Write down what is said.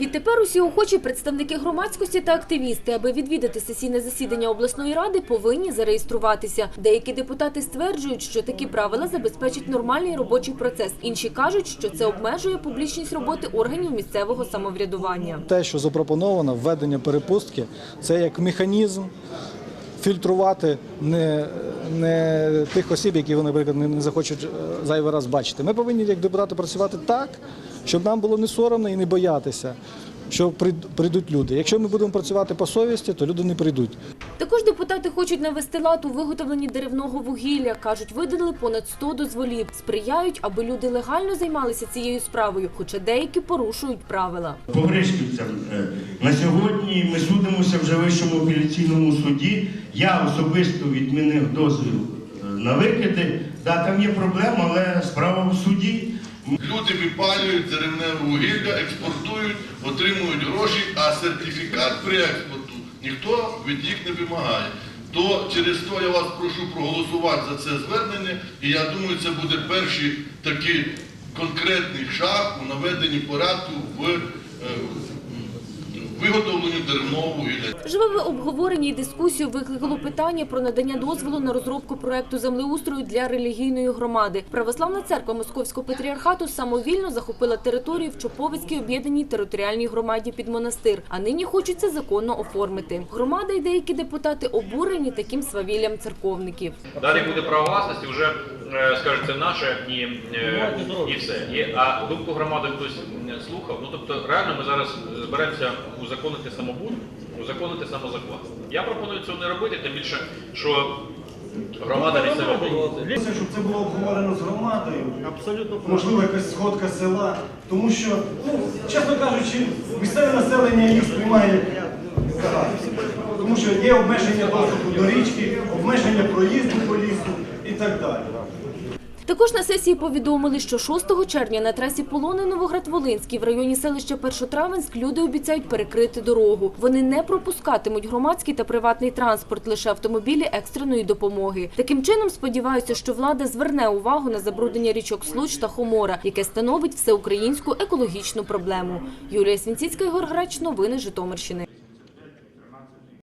Відтепер усі охочі представники громадськості та активісти, аби відвідати сесійне засідання обласної ради, повинні зареєструватися. Деякі депутати стверджують, що такі правила забезпечать нормальний робочий процес. Інші кажуть, що це обмежує публічність роботи органів місцевого самоврядування. Те, що запропоновано, введення перепустки, це як механізм фільтрувати не, тих осіб, які вони, наприклад, не, не захочуть е, зайвий раз бачити. Ми повинні як депутати працювати так, щоб нам було не соромно і не боятися, що прийд- прийдуть люди. Якщо ми будемо працювати по совісті, то люди не прийдуть. Також депутати хочуть навести лад у виготовленні деревного вугілля. кажуть, видали понад 100 дозволів. Сприяють, аби люди легально займалися цією справою, хоча деякі порушують правила. По е, на сьогодні ми судимося вже в вищому апеляційному суді. Я особисто відмінив дозвіл е, на викиди. Да, там є проблема, але справа в суді. Люди випалюють деревне вугілля, експортують, отримують гроші, а сертифікат при експорту ніхто від їх не вимагає. То через то я вас прошу проголосувати за це звернення, і я думаю, це буде перший такий конкретний шаг у наведенні порядку в виготовленні деревного вугілля. Живе обговорення і дискусію викликало питання про надання дозволу на розробку проекту землеустрою для релігійної громади. Православна церква Московського патріархату самовільно захопила територію в Чоповицькій об'єднаній територіальній громаді під монастир, а нині хочуть це законно оформити. Громада і деякі депутати обурені таким свавіллям церковників. Далі буде право власності, вже скажуть, це наше і, е, і все. І, а думку громади хтось слухав. Ну тобто, реально ми зараз зберемося узаконити самобут, узаконити самозахват. Я пропоную цього не робити, тим більше, що громада місцева щоб це було обговорено з громадою. Абсолютно можливо, якась сходка села. Тому що, ну, чесно кажучи, місцеве населення їх сприймає загально. Що є обмеження доступу до річки, обмеження проїзду по лісу і так далі. Також на сесії повідомили, що 6 червня на трасі Полони Новоград-Волинський в районі селища Першотравенськ люди обіцяють перекрити дорогу. Вони не пропускатимуть громадський та приватний транспорт, лише автомобілі екстреної допомоги. Таким чином сподіваються, що влада зверне увагу на забруднення річок Случ та Хомора, яке становить всеукраїнську екологічну проблему. Юлія Свінціцька, Ігор Грач, новини Житомирщини.